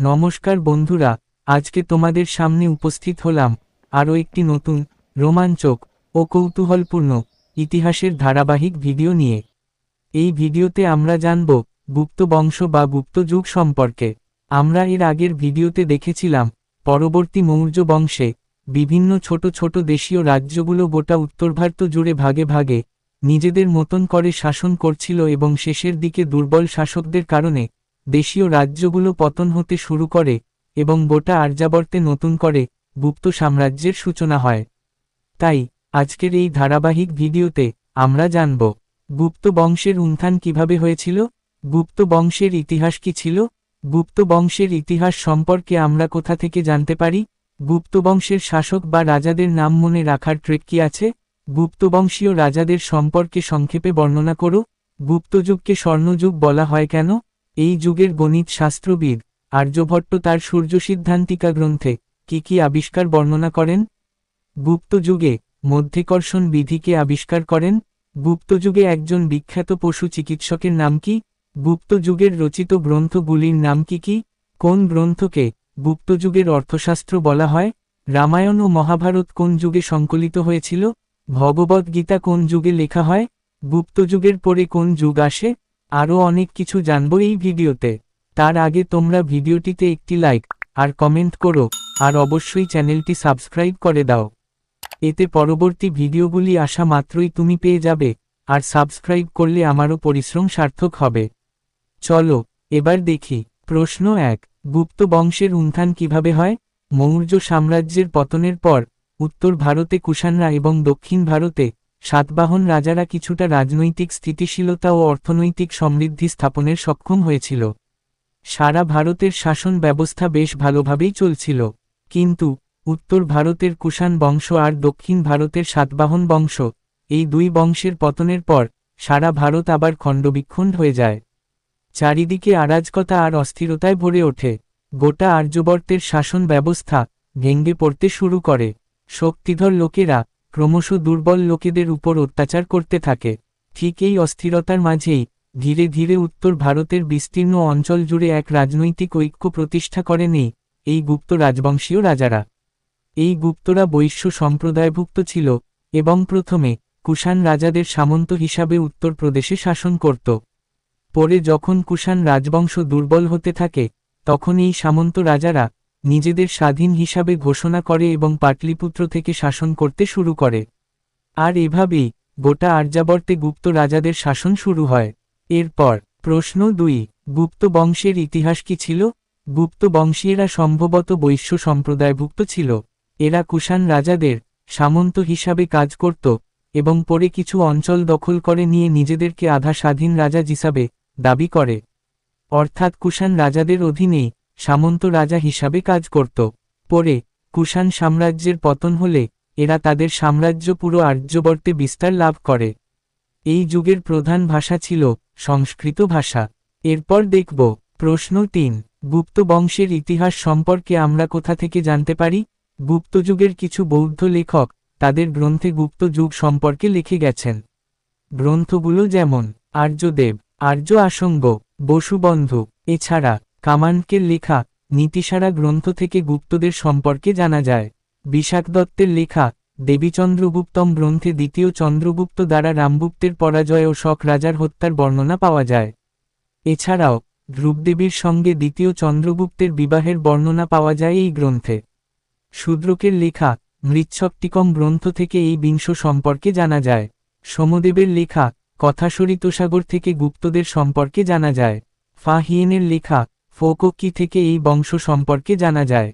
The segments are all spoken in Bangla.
নমস্কার বন্ধুরা, আজকে তোমাদের সামনে উপস্থিত হলাম আরও একটি নতুন, রোমাঞ্চক ও কৌতূহলপূর্ণ, ইতিহাসের ধারাবাহিক ভিডিও নিয়ে। এই ভিডিওতে আমরা জানব গুপ্ত বংশ বা গুপ্ত যুগ সম্পর্কে। আমরা এর আগের ভিডিওতে দেখেছিলাম, পরবর্তী মৌর্য বংশে বিভিন্ন ছোট ছোট দেশীয় রাজ্যগুলো গোটা উত্তর ভারত জুড়ে ভাগে ভাগে নিজেদের মতন করে শাসন করছিল এবং শেষের দিকে দুর্বল শাসকদের কারণে দেশীয় রাজ্যগুলো পতন হতে শুরু করে এবং গোটা আর্যাবর্তে নতুন করে গুপ্ত সাম্রাজ্যের সূচনা হয়। তাই, আজকের এই ধারাবাহিক ভিডিওতে আমরা জানব, গুপ্ত বংশের উত্থান কীভাবে হয়েছিল, গুপ্ত বংশের ইতিহাস কি ছিল, গুপ্ত বংশের ইতিহাস সম্পর্কে আমরা কোথা থেকে জানতে পারি, গুপ্ত বংশের শাসক বা রাজাদের নাম মনে রাখার ট্রেক কি আছে গুপ্তবংশীয় রাজাদের সম্পর্কে সংক্ষেপে বর্ণনা করো, গুপ্তযুগকে স্বর্ণযুগ বলা হয় কেন এই যুগের গণিত শাস্ত্রবিদ আর্যভট্ট তার সূর্য সিদ্ধান্তিকা গ্রন্থে কি কি আবিষ্কার বর্ণনা করেন? গুপ্তযুগে মধ্যেকর্ষণ বিধিকে আবিষ্কার করেন। গুপ্তযুগে একজন বিখ্যাত পশু চিকিৎসকের নাম কি? গুপ্তযুগের রচিত গ্রন্থগুলির নাম কি কি? কোন গ্রন্থকে গুপ্তযুগের অর্থশাস্ত্র বলা হয়? রামায়ণ ও মহাভারত কোন যুগে সংকলিত হয়েছিল? ভগবদ্গীতা কোন যুগে লেখা হয়? গুপ্তযুগের পরে কোন যুগ আসে? আরও অনেক কিছু জানব এই ভিডিওতে। তার আগে তোমরা ভিডিওটিতে একটি লাইক আর কমেন্ট করো, আর অবশ্যই চ্যানেলটি সাবস্ক্রাইব করে দাও। এতে পরবর্তী ভিডিওগুলি আসা মাত্রই তুমি পেয়ে যাবে, আর সাবস্ক্রাইব করলে আমারও পরিশ্রম সার্থক হবে। চলো, এবার দেখি। প্রশ্ন এক, গুপ্ত বংশের উন্থান কীভাবে হয়? মৌর্য সাম্রাজ্যের পতনের পর, উত্তর ভারতে কুষাণরা এবং দক্ষিণ ভারতে সাতবাহন রাজারা কিছুটা রাজনৈতিক স্থিতিশীলতা ও অর্থনৈতিক সমৃদ্ধি স্থাপনের সক্ষম হয়েছিল। সারা ভারতের শাসন ব্যবস্থা বেশ ভালোভাবেই চলছিল। কিন্তু, উত্তর ভারতের কুষাণ বংশ আর দক্ষিণ ভারতের সাতবাহন বংশ, এই দুই বংশের পতনের পর, সারা ভারত আবার খণ্ডবিক্ষণ্ড হয়ে যায়। চারিদিকে আরাজকতা আর অস্থিরতায় ভরে ওঠে। গোটা আর্যবর্তের শাসন ব্যবস্থা ভেঙ্গে পড়তে শুরু করে। শক্তিধর লোকেরা ক্রমশ দুর্বল লোকেদের উপর অত্যাচার করতে থাকে। ঠিক এই অস্থিরতার মাঝেই, ধীরে ধীরে উত্তর ভারতের বিস্তীর্ণ অঞ্চল জুড়ে এক রাজনৈতিক ঐক্য প্রতিষ্ঠা করেনি এই গুপ্ত রাজবংশীয় রাজারা। এই গুপ্তরা বৈশ্য সম্প্রদায়ভুক্ত ছিল এবং প্রথমে কুষাণ রাজাদের সামন্ত হিসাবে উত্তরপ্রদেশে শাসন করত। পরে যখন কুষাণ রাজবংশ দুর্বল হতে থাকে, তখন এই সামন্ত রাজারা নিজেদের স্বাধীন হিসাবে ঘোষণা করে এবং পাটলিপুত্র থেকে শাসন করতে শুরু করে। আর এভাবেই গোটা আর্যাবর্তে গুপ্ত রাজাদের শাসন শুরু হয়। এরপর প্রশ্ন দুই, গুপ্ত বংশের ইতিহাস কি ছিল? গুপ্ত বংশীয়রা সম্ভবত বৈশ্য সম্প্রদায়ভুক্ত ছিল। এরা কুষাণ রাজাদের সামন্ত হিসাবে কাজ করত এবং পরে কিছু অঞ্চল দখল করে নিয়ে নিজেদেরকে আধা স্বাধীন রাজা হিসাবে দাবি করে। অর্থাৎ কুষাণ রাজাদের অধীনেই সামন্ত রাজা হিসাবে কাজ করত। পরে, কুষাণ সাম্রাজ্যের পতন হলে, এরা তাদের সাম্রাজ্য পুরো আর্যবর্তে বিস্তার লাভ করে। এই যুগের প্রধান ভাষা ছিল সংস্কৃত ভাষা। এরপর দেখব, প্রশ্ন তিন, গুপ্ত বংশের ইতিহাস সম্পর্কে আমরা কোথা থেকে জানতে পারি? গুপ্তযুগের কিছু বৌদ্ধ লেখক তাদের গ্রন্থে গুপ্ত যুগ সম্পর্কে লিখে গেছেন। গ্রন্থগুলো যেমন, আর্যদেব, আর্য আসঙ্গ, বসুবন্ধু, এছাড়া কামানকের লেখা নীতিসারা গ্রন্থ থেকে গুপ্তদের সম্পর্কে জানা যায়। বিশাখ দত্তের লেখা, দেবীচন্দ্রগুপ্তম গ্রন্থে দ্বিতীয় চন্দ্রগুপ্ত দ্বারা রামগুপ্তের পরাজয় ও শক রাজার হত্যার বর্ণনা পাওয়া যায়। এছাড়াও, ধ্রুবদেবীর সঙ্গে দ্বিতীয় চন্দ্রগুপ্তের বিবাহের বর্ণনা পাওয়া যায় এই গ্রন্থে। শূদ্রকের লেখা মৃচ্ছকটিকম গ্রন্থ থেকে এই বিংশ সম্পর্কে জানা যায়। সমদেবের লেখা কথাসরিতসাগর থেকে গুপ্তদের সম্পর্কে জানা যায়। ফাহিয়েনের লেখা ফোককি থেকে এই বংশ সম্পর্কে জানা যায়।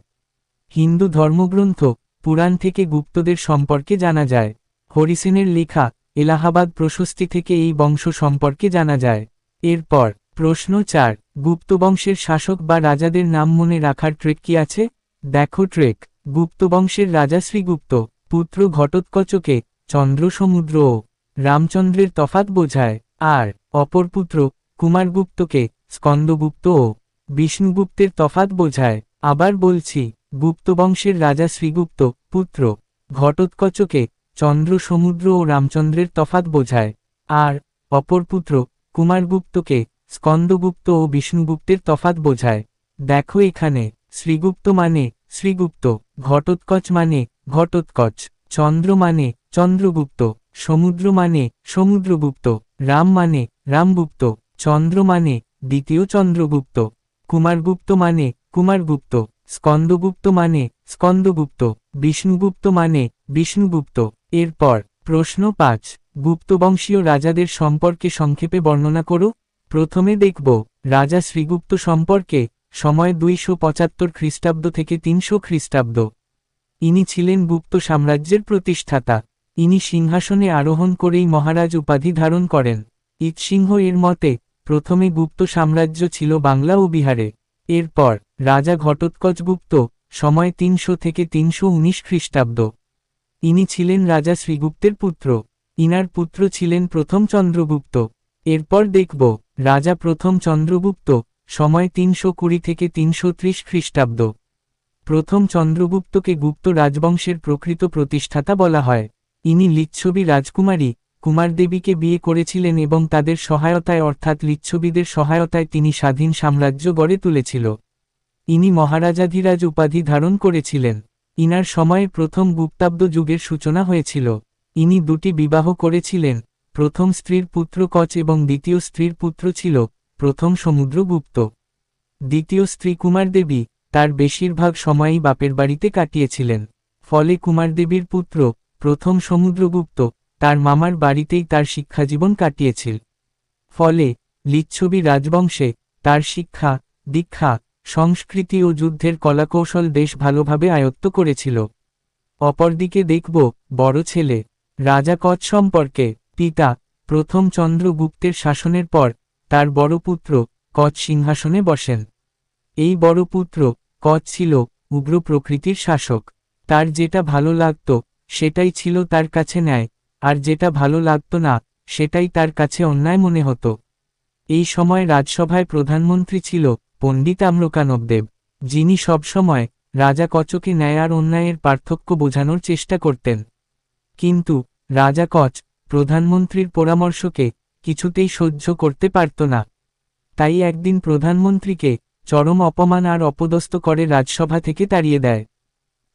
হিন্দু ধর্মগ্রন্থ, পুরাণ থেকে গুপ্তদের সম্পর্কে জানা যায়। হরিসেনের লেখা, এলাহাবাদ প্রশস্তি থেকে এই বংশ সম্পর্কে জানা যায়। এরপর, প্রশ্ন চার গুপ্তবংশের শাসক বা রাজাদের নাম মনে রাখার ট্রেক কি আছে? দেখো ট্রেক গুপ্তবংশের রাজা শ্রীগুপ্ত, পুত্র ঘটোৎকচকে চন্দ্রসমুদ্র ও রামচন্দ্রের তফাত বোঝায়। আর, অপর পুত্র, কুমারগুপ্তকে, স্কন্দগুপ্ত ও বিষ্ণুগুপ্তের তফাত বোঝায়। আবার বলছি, গুপ্তবংশের রাজা শ্রীগুপ্ত, পুত্র, ঘটোৎকচকে চন্দ্র, সমুদ্র ও রামচন্দ্রের তফাত বোঝায়। আর, অপর পুত্র, কুমারগুপ্তকে স্কন্দগুপ্ত ও বিষ্ণুগুপ্তের তফাত বোঝায়। দেখো এখানে, শ্রীগুপ্ত মানে শ্রীগুপ্ত, ঘটোৎকচ মানে ঘটোৎকচ, চন্দ্র মানে চন্দ্রগুপ্ত, সমুদ্র মানে সমুদ্রগুপ্ত, রাম মানে রামগুপ্ত, চন্দ্র মানে দ্বিতীয় চন্দ্রগুপ্ত। কুমারগুপ্ত মানে কুমারগুপ্ত, স্কন্দগুপ্ত মানে স্কন্দগুপ্ত, বিষ্ণুগুপ্ত মানে বিষ্ণুগুপ্ত। এরপর প্রশ্ন পাঁচ, গুপ্তবংশীয় রাজাদের সম্পর্কে সংক্ষেপে বর্ণনা করো। প্রথমে দেখব, রাজা শ্রীগুপ্ত সম্পর্কে, সময় দুইশো পঁচাত্তর খ্রিস্টাব্দ থেকে তিনশো খ্রিস্টাব্দ। ইনি ছিলেন গুপ্ত সাম্রাজ্যের প্রতিষ্ঠাতা। ইনি সিংহাসনে আরোহণ করেই মহারাজ উপাধি ধারণ করেন। ইৎসিংহ এর মতে প্রথমে গুপ্ত সাম্রাজ্য ছিল বাংলা ও বিহারে। এরপর রাজা ঘটোৎকচ গুপ্ত, সময় তিনশো থেকে তিনশো উনিশ খ্রিস্টাব্দ। ইনি ছিলেন রাজা শ্রীগুপ্তের পুত্র। ইনার পুত্র ছিলেন প্রথম চন্দ্রগুপ্ত। এরপর দেখব, রাজা প্রথম চন্দ্রগুপ্ত, সময় তিনশো কুড়ি থেকে তিনশো ত্রিশ খ্রিস্টাব্দ। প্রথম চন্দ্রগুপ্তকে গুপ্ত রাজবংশের প্রকৃত প্রতিষ্ঠাতা বলা হয়। ইনি লিচ্ছবি রাজকুমারী কুমারদেবীকে বিয়ে করেছিলেন এবং তাদের সহায়তায় অর্থাৎ লিচ্ছবিদের সহায়তায় তিনি স্বাধীন সাম্রাজ্য গড়ে তুলেছিল। ইনি মহারাজাধিরাজ উপাধি ধারণ করেছিলেন। ইনার সময়ে প্রথম গুপ্তাব্দ যুগের সূচনা হয়েছিল। ইনি দুটি বিবাহ করেছিলেন। প্রথম স্ত্রীর পুত্র কচ এবং দ্বিতীয় স্ত্রীর পুত্র ছিল প্রথম সমুদ্রগুপ্ত দ্বিতীয় স্ত্রী কুমারদেবী তার বেশিরভাগ সময়ই বাপের বাড়িতে কাটিয়েছিলেন। ফলে কুমারদেবীর পুত্র প্রথম সমুদ্রগুপ্ত তার মামার বাড়িতেই তার শিক্ষাজীবন কাটিয়েছিল। ফলে লিচ্ছবি রাজবংশে তার শিক্ষা, দীক্ষা, সংস্কৃতি ও যুদ্ধের কলাকৌশল দেশ ভালোভাবে আয়ত্ত করেছিল। অপরদিকে দেখব, বড় ছেলে, রাজা কচ সম্পর্কে পিতা প্রথম চন্দ্রগুপ্তের শাসনের পর তার বড় পুত্র কচ সিংহাসনে বসেন। এই বড় পুত্র কচ ছিল উগ্র প্রকৃতির শাসক। তার যেটা ভালো লাগত, সেটাই ছিল তার কাছে ন্যায়। আর যেটা ভালো লাগত না, সেটাই তার কাছে অন্যায় মনে হতো। এই সময় রাজসভায় প্রধানমন্ত্রী ছিল পণ্ডিত আম্রকানবদেব, যিনি সবসময় রাজা কচকে ন্যায় আর অন্যায়ের পার্থক্য বোঝানোর চেষ্টা করতেন। কিন্তু রাজা কচ প্রধানমন্ত্রীর পরামর্শকে কিছুতেই সহ্য করতে পারত না। তাই একদিন প্রধানমন্ত্রীকে চরম অপমান আর অপদস্থ করে রাজসভা থেকে তাড়িয়ে দেয়।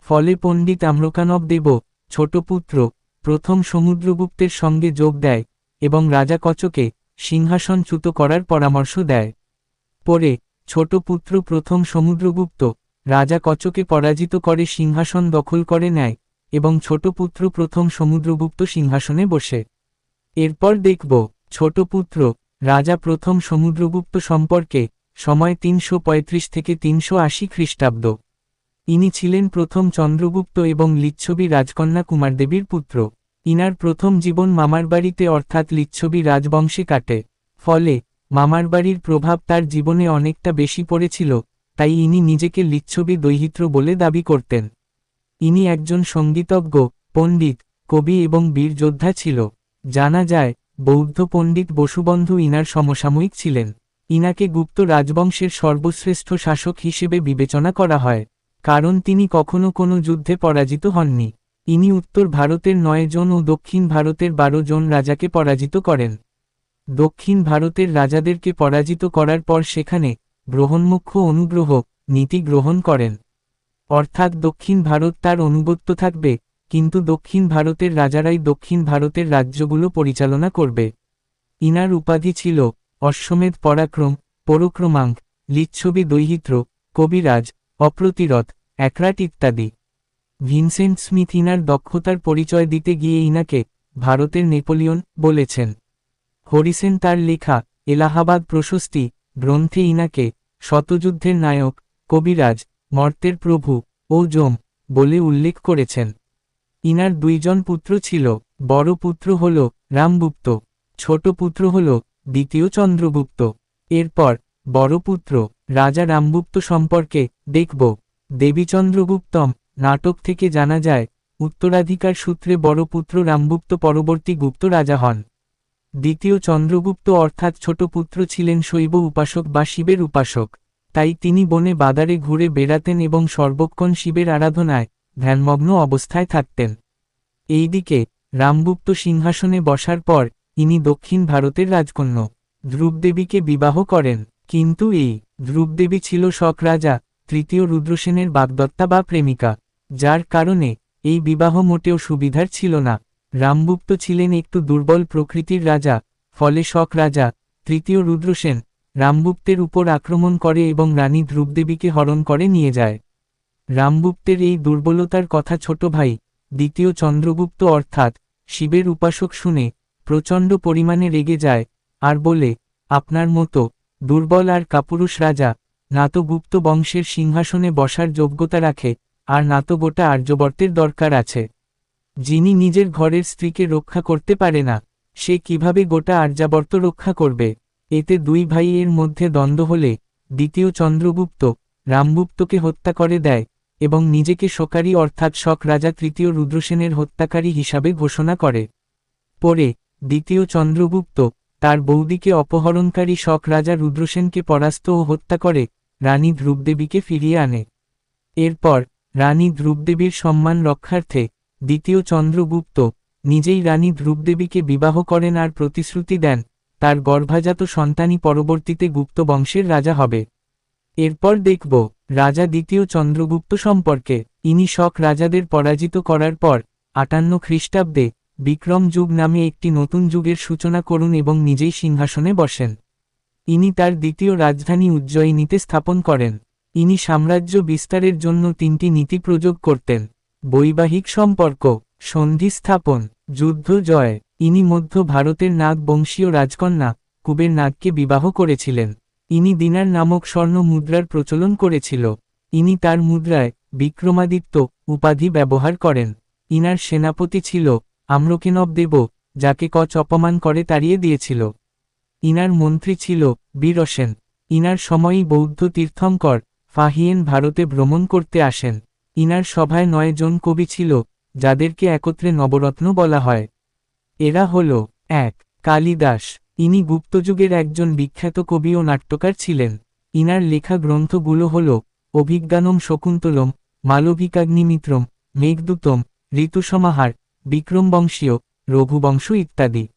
ফলে পণ্ডিত আম্রকানব দেব ছোট পুত্র প্রথম সমুদ্রগুপ্তের সঙ্গে যোগ দেয় এবং রাজা কচকে সিংহাসনচ্যুত করার পরামর্শ দেয়। পরে, ছোট পুত্র প্রথম সমুদ্রগুপ্ত রাজা কচকে পরাজিত করে সিংহাসন দখল করে নেয় এবং ছোট পুত্র প্রথম সমুদ্রগুপ্ত সিংহাসনে বসে। এরপর দেখব, ছোট পুত্র, রাজা প্রথম সমুদ্রগুপ্ত সম্পর্কে সময় তিনশো পঁয়ত্রিশ থেকে তিনশো আশি খ্রিস্টাব্দ। ইনি ছিলেন প্রথম চন্দ্রগুপ্ত এবং লিচ্ছবি রাজকন্যা কুমারদেবীর পুত্র। ইনার প্রথম জীবন মামার বাড়িতে অর্থাৎ লিচ্ছবি রাজবংশে কাটে। ফলে, মামার বাড়ির প্রভাব তার জীবনে অনেকটা বেশি পড়েছিল, তাই ইনি নিজেকে লিচ্ছবি দৈহিত্র বলে দাবি করতেন। ইনি একজন সঙ্গীতজ্ঞ পণ্ডিত, কবি এবং বীর যোদ্ধা ছিল। জানা যায়, বৌদ্ধ পণ্ডিত বসুবন্ধু ইনার সমসাময়িক ছিলেন। ইনাকে গুপ্ত রাজবংশের সর্বশ্রেষ্ঠ শাসক হিসেবে বিবেচনা করা হয়। কারণ তিনি কখনো কোনো যুদ্ধে পরাজিত হননি। ইনি উত্তর ভারতের নয় জন ও দক্ষিণ ভারতের বারো জন রাজাকে পরাজিত করেন। দক্ষিণ ভারতের রাজাদেরকে পরাজিত করার পর সেখানে গ্রহণমুখ্য অনুগ্রহ, নীতি গ্রহণ করেন। অর্থাৎ দক্ষিণ ভারত তার অনুগত্য থাকবে, কিন্তু দক্ষিণ ভারতের রাজারাই দক্ষিণ ভারতের রাজ্যগুলো পরিচালনা করবে। ইনার উপাধি ছিল অশ্বমেধ পরাক্রম পরক্রমাঙ্ক লিচ্ছবি দৈহিত্র, কবিরাজ অপ্রতিরথ একরাট ইত্যাদি। ভিনসেন্ট স্মিথ ইনার দক্ষতার পরিচয় দিতে গিয়ে ইনাকে ভারতের নেপোলিয়ন বলেছেন। হরিসেন তার লেখা এলাহাবাদ প্রশস্তি গ্রন্থে ইনাকে শতযুদ্ধের নায়ক, কবিরাজ, মর্তের প্রভু ও জম বলে উল্লেখ করেছেন। ইনার দুইজন পুত্র ছিল, বড় পুত্র হল রামগুপ্ত, ছোট পুত্র হল দ্বিতীয় চন্দ্রগুপ্ত। এরপর বড় পুত্র রাজা রামগুপ্ত সম্পর্কে দেখব। দেবীচন্দ্রগুপ্তম, নাটক থেকে জানা যায়, উত্তরাধিকার সূত্রে বড় পুত্র রামগুপ্ত পরবর্তী গুপ্ত রাজা হন। দ্বিতীয় চন্দ্রগুপ্ত অর্থাৎ ছোট পুত্র ছিলেন শৈব উপাসক বা শিবের উপাসক। তাই তিনি বনে বাদারে ঘুরে বেড়াতেন এবং সর্বক্ষণ শিবের আরাধনায় ধ্যানমগ্ন অবস্থায় থাকতেন। এইদিকে, রামগুপ্ত সিংহাসনে বসার পর, ইনি দক্ষিণ ভারতের রাজকন্য ধ্রুবদেবীকে বিবাহ করেন। কিন্তু এই ধ্রুবদেবী ছিল শক রাজা, তৃতীয় রুদ্রসেনের বাগদত্তা বা প্রেমিকা, যার কারণে এই বিবাহ মোটেও সুবিধার ছিল না। রামগুপ্ত ছিলেন একটু দুর্বল প্রকৃতির রাজা, ফলে শক রাজা, তৃতীয় রুদ্রসেন, রামগুপ্তের উপর আক্রমণ করে এবং রানী ধ্রুবদেবীকে হরণ করে নিয়ে যায়। রামগুপ্তের এই দুর্বলতার কথা ছোট ভাই, দ্বিতীয় চন্দ্রগুপ্ত অর্থাৎ শিবের উপাসক শুনে প্রচণ্ড পরিমাণে রেগে যায়, আর বলে, আপনার মতো দুর্বল আর কাপুরুষ রাজা, না তো গুপ্ত বংশের সিংহাসনে বসার যোগ্যতা রাখে, আর না তো গোটা আর্যবর্তের দরকার আছে। যিনি নিজের ঘরের স্ত্রীকে রক্ষা করতে পারে না, সে কীভাবে গোটা আর্যাবর্ত রক্ষা করবে? এতে দুই ভাইয়ের মধ্যে দ্বন্দ্ব হলে, দ্বিতীয় চন্দ্রগুপ্ত, রামগুপ্তকে হত্যা করে দেয়, এবং নিজেকে শোকারী অর্থাৎ শক রাজা তৃতীয় রুদ্রসেনের হত্যাকারী হিসাবে ঘোষণা করে। পরে, দ্বিতীয় চন্দ্রগুপ্ত তার বৌদিকে অপহরণকারী শক রাজা রুদ্রসেনকে পরাস্ত ও হত্যা করে রানী ধ্রুবদেবীকে ফিরিয়ে আনে। এরপর রানী ধ্রুবদেবীর সম্মান রক্ষার্থে দ্বিতীয় চন্দ্রগুপ্ত নিজেই রানী ধ্রুবদেবীকে বিবাহ করেন আর প্রতিশ্রুতি দেন, তার গর্ভাজাত সন্তানই পরবর্তীতে গুপ্ত বংশের রাজা হবে। এরপর দেখব রাজা দ্বিতীয় চন্দ্রগুপ্ত সম্পর্কে। ইনি শক রাজাদের পরাজিত করার পর আটান্ন খ্রিস্টাব্দে বিক্রম যুগ নামে একটি নতুন যুগের সূচনা করুন এবং নিজেই সিংহাসনে বসেন। ইনি তার দ্বিতীয় রাজধানী উজ্জয়িনীতে স্থাপন করেন। ইনি সাম্রাজ্য বিস্তারের জন্য তিনটি নীতি প্রয়োগ করতেন। বৈবাহিক সম্পর্ক, সন্ধি স্থাপন, যুদ্ধ জয়। ইনি মধ্য ভারতের নাগ বংশীয় রাজকন্যা, কুবের নাগকে বিবাহ করেছিলেন। ইনি দিনার নামক স্বর্ণ মুদ্রার প্রচলন করেছিল। ইনি তার মুদ্রায় বিক্রমাদিত্য উপাধি ব্যবহার করেন। ইনার সেনাপতি ছিল আম্রকেনব দেব, যাকে কচ অপমান করে তাড়িয়ে দিয়েছিল। ইনার মন্ত্রী ছিল বীরসেন ইনার সময়ই বৌদ্ধ তীর্থঙ্কর ফাহিয়েন ভারতে ভ্রমণ করতে আসেন। ইনার সভায় নয় জন কবি ছিল, যাদেরকে একত্রে নবরত্ন বলা হয়। এরা হল, এক, কালিদাস। ইনি গুপ্তযুগের একজন বিখ্যাত কবি ও নাট্যকার ছিলেন। ইনার লেখা গ্রন্থগুলো হল, অভিজ্ঞানম শকুন্তলম মালবিকাগ্নিমিত্রম মেঘদূতম, ঋতুসমাহার বিক্রমবংশীয়, রঘুবংশ ইত্যাদি।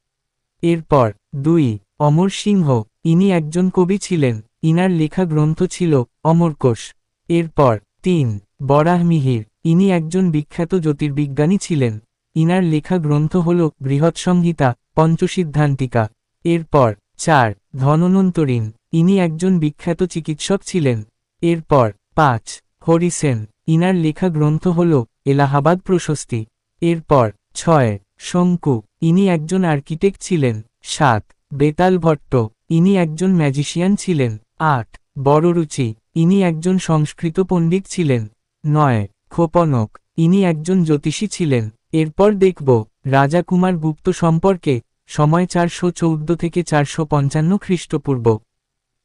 এরপর, দুই, অমর সিংহ, ইনি একজন কবি ছিলেন, ইনার লেখা গ্রন্থ ছিল, অমরকোষ। এরপর, তিন বরাহমিহির ইনি একজন বিখ্যাত জ্যোতির্বিজ্ঞানী ছিলেন, ইনার লেখা গ্রন্থ হল, বৃহৎ সংহিতা, পঞ্চসিদ্ধান্তিকা। এরপর, চার, ধননন্তরীণ, ইনি একজন বিখ্যাত চিকিৎসক ছিলেন। এরপর, পাঁচ, হরিসেন, ইনার লেখা গ্রন্থ হল, এলাহাবাদ প্রশস্তি। এরপর, ছয়, শঙ্কু, ইনি একজন আর্কিটেক্ট ছিলেন। সাত, বেতাল ভট্ট, ইনি একজন ম্যাজিশিয়ান ছিলেন। আট, বড়রুচি, ইনি একজন সংস্কৃত পণ্ডিত ছিলেন। নয়, খোপনক, ইনি একজন জ্যোতিষী ছিলেন। এরপর দেখব, রাজাকুমার গুপ্ত সম্পর্কে, সময় চারশো চৌদ্দ থেকে চারশো পঞ্চান্ন খ্রিস্টপূর্ব।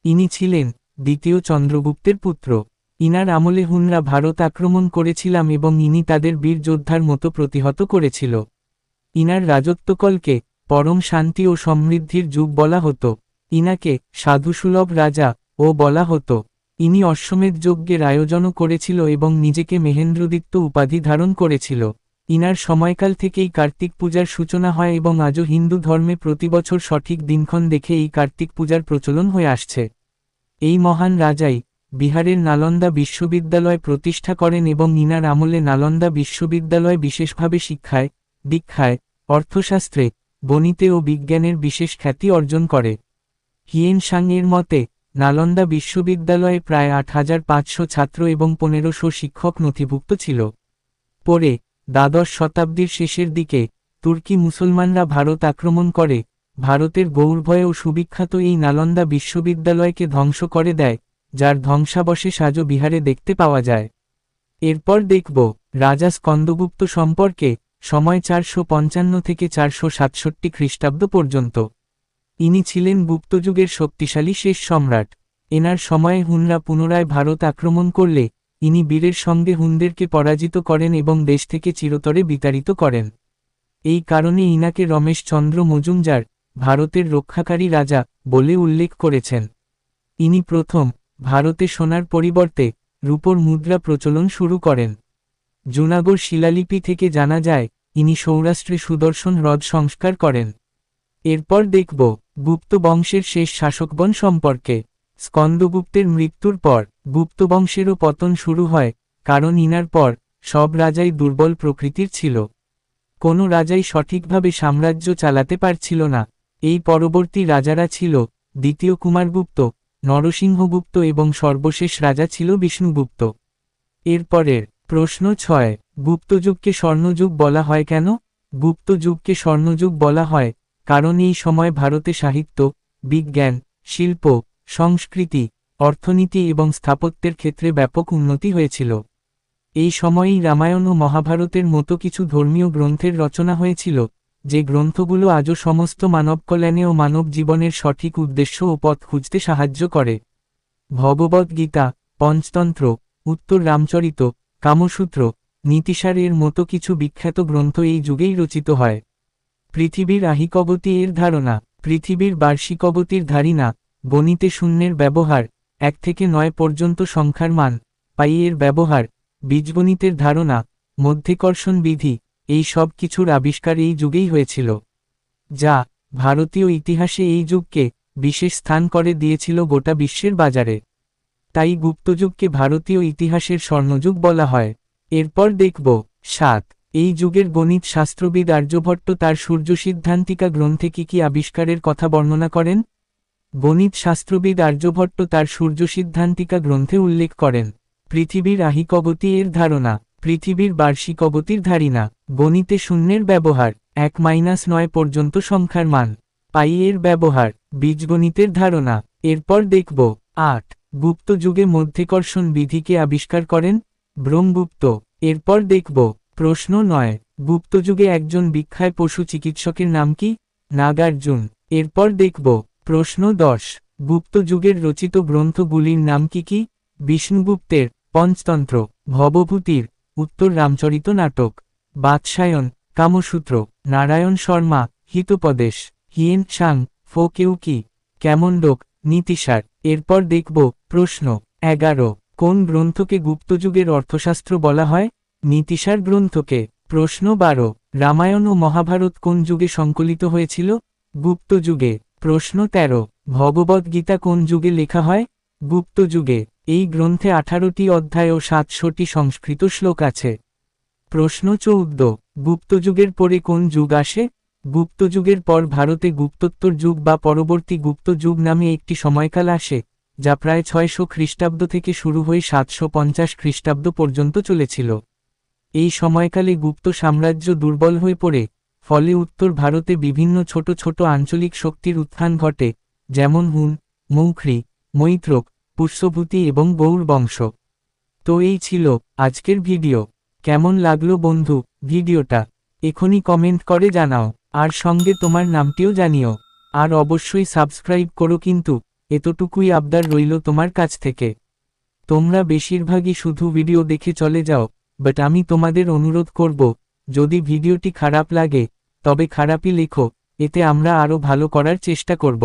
ইনি ছিলেন দ্বিতীয় চন্দ্রগুপ্তের পুত্র। ইনার আমলে হুনরা ভারত আক্রমণ করেছিলাম এবং ইনি তাদের বীর যোদ্ধার মতো প্রতিহত করেছিল। ইনার রাজত্বকলকে পরম শান্তি ও সমৃদ্ধির যুগ বলা হতো। ইনাকে সাধুসুলভ রাজা ও বলা হতো। ইনি অশ্বমেধ যজ্ঞের আয়োজনও করেছিল এবং নিজেকে মেহেন্দ্রদিত্য উপাধি ধারণ করেছিল। ইনার সময়কাল থেকেই কার্তিক পূজার সূচনা হয় এবং আজও হিন্দু ধর্মে প্রতিবছর সঠিক দিনক্ষণ দেখে এই কার্তিক পূজার প্রচলন হয়ে আসছে। এই মহান রাজাই বিহারের নালন্দা বিশ্ববিদ্যালয় প্রতিষ্ঠা করেন এবং ইনার আমলে নালন্দা বিশ্ববিদ্যালয় বিশেষভাবে শিক্ষায়, দীক্ষায়, অর্থশাস্ত্রে, গণিতে ও বিজ্ঞানের বিশেষ খ্যাতি অর্জন করে। হিয়েন সাংয়ের মতে, নালন্দা বিশ্ববিদ্যালয়ে প্রায় আট হাজার পাঁচশো ছাত্র এবং পনেরোশো শিক্ষক নথিভুক্ত ছিল। পরে, দ্বাদশ শতাব্দীর শেষের দিকে, তুর্কি মুসলমানরা ভারত আক্রমণ করে, ভারতের গৌরভয় ও সুবিখ্যাত এই নালন্দা বিশ্ববিদ্যালয়কে ধ্বংস করে দেয়। যার ধ্বংসাবশেষ আজও বিহারে দেখতে পাওয়া যায়। এরপর দেখব, রাজা স্কন্দগুপ্ত সম্পর্কে সময় চারশো পঞ্চান্ন থেকে চারশো সাতষট্টি খ্রিস্টাব্দ পর্যন্ত। ইনি ছিলেন গুপ্তযুগের শক্তিশালী শেষ সম্রাট। এনার সময়ে হুনরা পুনরায় ভারত আক্রমণ করলে, ইনি বীরের সঙ্গে হুনদেরকে পরাজিত করেন এবং দেশ থেকে চিরতরে বিতাড়িত করেন। এই কারণে ইনাকে রমেশ চন্দ্র মজুমজার ভারতের রক্ষাকারী রাজা বলে উল্লেখ করেছেন। ইনি প্রথম ভারতে সোনার পরিবর্তে রূপর মুদ্রা প্রচলন শুরু করেন। জুনাগড় শিলালিপি থেকে জানা যায়, ইনি সৌরাষ্ট্রে সুদর্শন হ্রদ সংস্কার করেন। এরপর দেখব গুপ্ত বংশের শেষ শাসকগণ সম্পর্কে। স্কন্দগুপ্তের মৃত্যুর পর গুপ্তবংশেরও পতন শুরু হয়, কারণ ইনার পর সব রাজাই দুর্বল প্রকৃতির ছিল। কোনো রাজাই সঠিকভাবে সাম্রাজ্য চালাতে পারছিল না। এই পরবর্তী রাজারা ছিল দ্বিতীয় কুমারগুপ্ত নরসিংহগুপ্ত এবং সর্বশেষ রাজা ছিল বিষ্ণুগুপ্ত। এরপরের প্রশ্ন ছয়, গুপ্তযুগকে স্বর্ণযুগ বলা হয় কেন? গুপ্তযুগকে স্বর্ণযুগ বলা হয় কারণ এই সময় ভারতে সাহিত্য, বিজ্ঞান, শিল্প, সংস্কৃতি, অর্থনীতি এবং স্থাপত্যের ক্ষেত্রে ব্যাপক উন্নতি হয়েছিল। এই সময়েই রামায়ণ ও মহাভারতের মতো কিছু ধর্মীয় গ্রন্থের রচনা হয়েছিল। যে গ্রন্থগুলো আজও সমস্ত মানব কল্যাণে ও মানব জীবনের সঠিক উদ্দেশ্য ও পথ খুঁজতে সাহায্য করে। ভগবদ গীতা পঞ্চতন্ত্র, উত্তর রামচরিত, কামসূত্র, নীতিসার এর মতো কিছু বিখ্যাত গ্রন্থ এই যুগেই রচিত হয়। পৃথিবীর আহিকবতী এর ধারণা, পৃথিবীর বার্ষিকবতীর ধারিনা গণিতে শূন্যের ব্যবহার, এক থেকে নয় পর্যন্ত সংখ্যার মান, পাই এর ব্যবহার, বীজগণিতের ধারণা, মধ্যেকর্ষণ বিধি এই সব কিছুর আবিষ্কার এই যুগেই হয়েছিল। যা ভারতীয় ইতিহাসে এই যুগকে বিশেষ স্থান করে দিয়েছিল গোটা বিশ্বের বাজারে। তাই গুপ্তযুগকে ভারতীয় ইতিহাসের স্বর্ণযুগ বলা হয়। এরপর দেখব, সাত, এই যুগের গণিত শাস্ত্রবিদ আর্যভট্ট তার সূর্য সিদ্ধান্তিকা গ্রন্থে কি কি আবিষ্কারের কথা বর্ণনা করেন? গণিত শাস্ত্রবিদ আর্যভট্ট তার সূর্য সিদ্ধান্তিকা গ্রন্থে উল্লেখ করেন, পৃথিবীর আহিকবতী এর ধারণা। পৃথিবীর বার্ষিক অবতির ধারিনা গণিতে শূন্যের ব্যবহার, এক মাইনাস নয় পর্যন্ত সংখ্যার মান, পাই এর ব্যবহার, বীজগণিতের ধারণা, এরপর দেখব, আট, গুপ্ত যুগে মধ্যেকর্ষণ বিধিকে আবিষ্কার করেন, ব্রহ্মগুপ্ত, এরপর দেখব, প্রশ্ন নয় গুপ্তযুগে একজন বিখ্যায় পশু চিকিৎসকের নাম কি, নাগার্জুন, এরপর দেখব, প্রশ্ন দশ, গুপ্ত যুগের রচিত গ্রন্থগুলির নাম কি কি, বিষ্ণুগুপ্তের, পঞ্চতন্ত্র, ভবভূতির উত্তর রামচরিত নাটক, বাদশায়ন, কামসূত্র, নারায়ণ শর্মা, হিতোপদেশ, হিয়েন সাং ফোকেউকি কেমনডোক নীতিসার, এরপর দেখব প্রশ্ন, এগারো, কোন গ্রন্থকে গুপ্তযুগের অর্থশাস্ত্র বলা হয়? নীতিসার গ্রন্থকে, প্রশ্ন বারো, রামায়ণ ও মহাভারত কোন যুগে সংকলিত হয়েছিল? গুপ্ত যুগে প্রশ্ন তেরো ভগবদ গীতা কোন যুগে লেখা হয়? গুপ্ত যুগে এই গ্রন্থে আঠারোটি অধ্যায় ও সাতশোটি সংস্কৃত শ্লোক আছে। প্রশ্ন চৌদ্দ, গুপ্তযুগের পরে কোন যুগ আসে? গুপ্তযুগের পর ভারতে গুপ্তোত্তর যুগ বা পরবর্তী গুপ্ত যুগ নামে একটি সময়কাল আসে, যা প্রায় ছয়শো খ্রিস্টাব্দ থেকে শুরু হয়ে সাতশো পঞ্চাশ খ্রিস্টাব্দ পর্যন্ত চলেছিল। এই সময়কালে গুপ্ত সাম্রাজ্য দুর্বল হয়ে পড়ে, ফলে উত্তর ভারতে বিভিন্ন ছোট ছোট আঞ্চলিক শক্তির উত্থান ঘটে, যেমন হুন, মৌখরি, মৈত্রক পুষ্যভূতি এবং গৌর বংশ। তো এই ছিল আজকের ভিডিও। কেমন লাগল বন্ধু ভিডিওটা? এখনই কমেন্ট করে জানাও। আর সঙ্গে তোমার নামটিও জানিও। আর অবশ্যই সাবস্ক্রাইব করো কিন্তু, এতটুকুই আবদার রইল তোমার কাছ থেকে। তোমরা বেশিরভাগই শুধু ভিডিও দেখে চলে যাও বাট আমি তোমাদের অনুরোধ করব, যদি ভিডিওটি খারাপ লাগে, তবে খারাপই লেখো, এতে আমরা আরও ভালো করার চেষ্টা করব।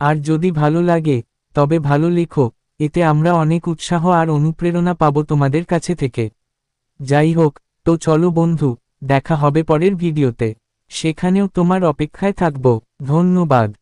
আর যদি ভালো লাগে তবে ভালো লেখো, এতে আমরা অনেক উৎসাহ আর অনুপ্রেরণা পাব তোমাদের কাছে থেকে। যাই হোক, তো চলো বন্ধু, দেখা হবে পরের ভিডিওতে। সেখানেও তোমার অপেক্ষায় থাকব। ধন্যবাদ।